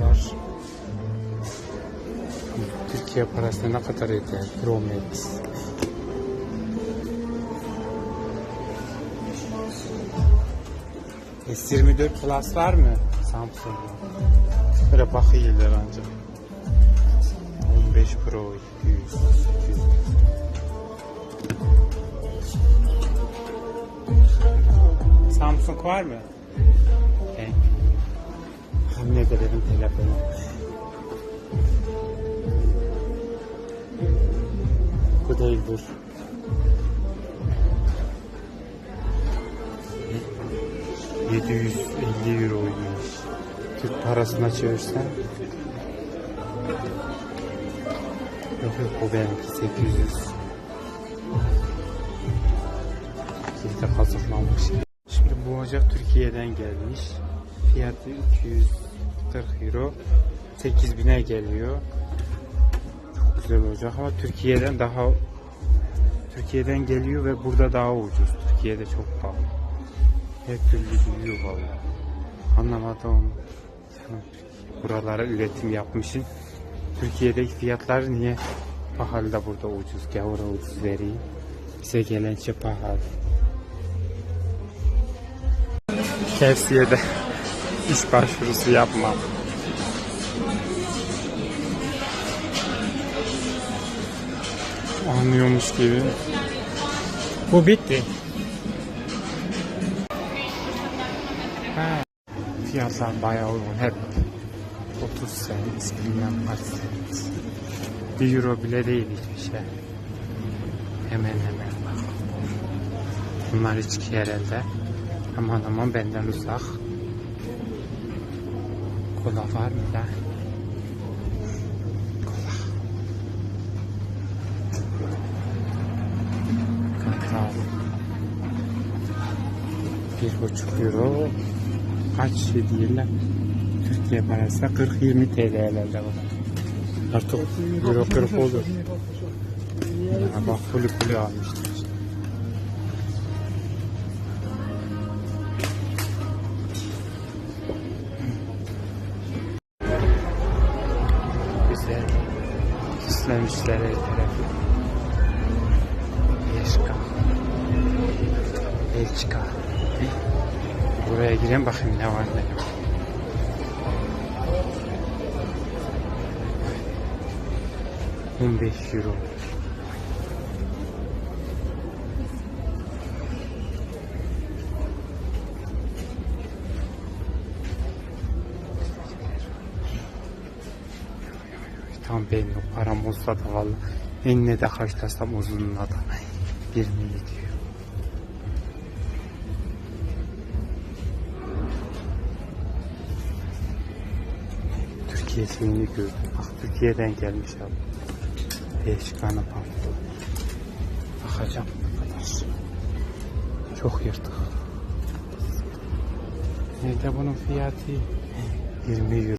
var. Türkiye parasına ne kadar eder? Pro Max. S24 Plus var mı? Samsung'un. Böyle bakıyorlar ancak. 15 Pro 200. 200. Samsung var mı? Okay. Ne ederim telefonu. Bu değil dur. ...750 euroymuş. Türk parasına çevirsen... Yok yok bu benimki 800. Bizde kazıklanmış. Şimdi bu ocak Türkiye'den gelmiş. Fiyatı 240 euro. 8000'e geliyor. Çok güzel olacak ama Türkiye'den daha Türkiye'den geliyor ve burada daha ucuz. Türkiye'de çok pahalı. Her türlü büyüyor vallahi. Anlamadım. Yani buralara üretim yapmışsın. Türkiye'deki fiyatlar niye pahalı da burada ucuz? Gavura ucuz veriyor. Bize gelince pahalı. Tavsiyede iş başvurusu yapmam. Anlıyormuş gibi. Bu bitti. Ha. Fiyatlar bayağı uygun. Hep 30 sent, bilmem kaç sent. 1 euro bile değil hiçbir şey. Hemen hemen bak. Bunlar içki herhalde. Aman aman benden uzak. Kola var mı da? Kola. Kakao. Bir buçuk euro. Kaç şey diyorlar? Türkiye parası 40-20 TL herhalde bu. Artık euro 40 olur. Ha, bak kulü kulü almışlar. Süslemişler her tarafı. Yeşka. Belçika. Buraya gireyim bakayım ne var ne yok. On beş Tam benim o param olsa da valla enine de kaçtasam uzunluğuna da bir mi gidiyor. Türkiye şeyini gördüm. Bak Türkiye'den gelmiş abi. Değişkanı pantolon. Bakacağım arkadaş. Çok yırtık. Nerede bunun fiyatı? 20 euro.